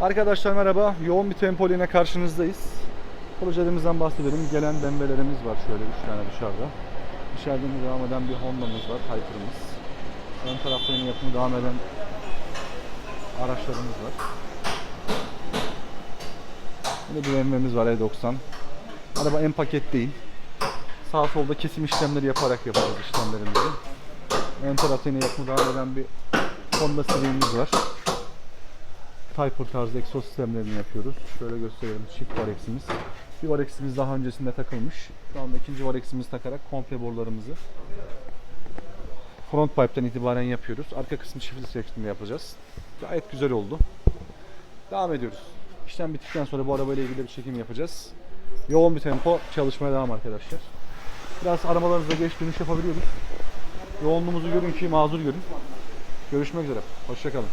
Arkadaşlar merhaba. Yoğun bir tempo ile karşınızdayız. Projelerimizden bahsedelim. Gelen dembelerimiz var şöyle 3 tane dışarıda. İçeriden devam eden bir Honda'mız var, Hyper'ımız. Ön tarafta yine yapımı devam eden araçlarımız var. Yine bir BMW'miz var E90. Araba en paket değil. Sağ solda kesim işlemleri yaparak yapacağız işlemlerimizi. Ön tarafta yine yapımı devam eden bir Honda Civic'imiz var. Typer tarzı egzoz sistemlerini yapıyoruz. Şöyle gösterelim. Çift vareximiz. Bir vareximiz daha öncesinde takılmış. Şu anda ikinci vareximizi takarak komple borularımızı front pipe'ten itibaren yapıyoruz. Arka kısmı çiftli şeklinde yapacağız. Gayet güzel oldu. Devam ediyoruz. İşlem bittikten sonra bu arabayla ilgili bir çekim yapacağız. Yoğun bir tempo çalışmaya devam arkadaşlar. Biraz aramalarınızda geç dönüş yapabiliyoruz. Yoğunluğumuzu görün ki mazur görün. Görüşmek üzere. Hoşçakalın.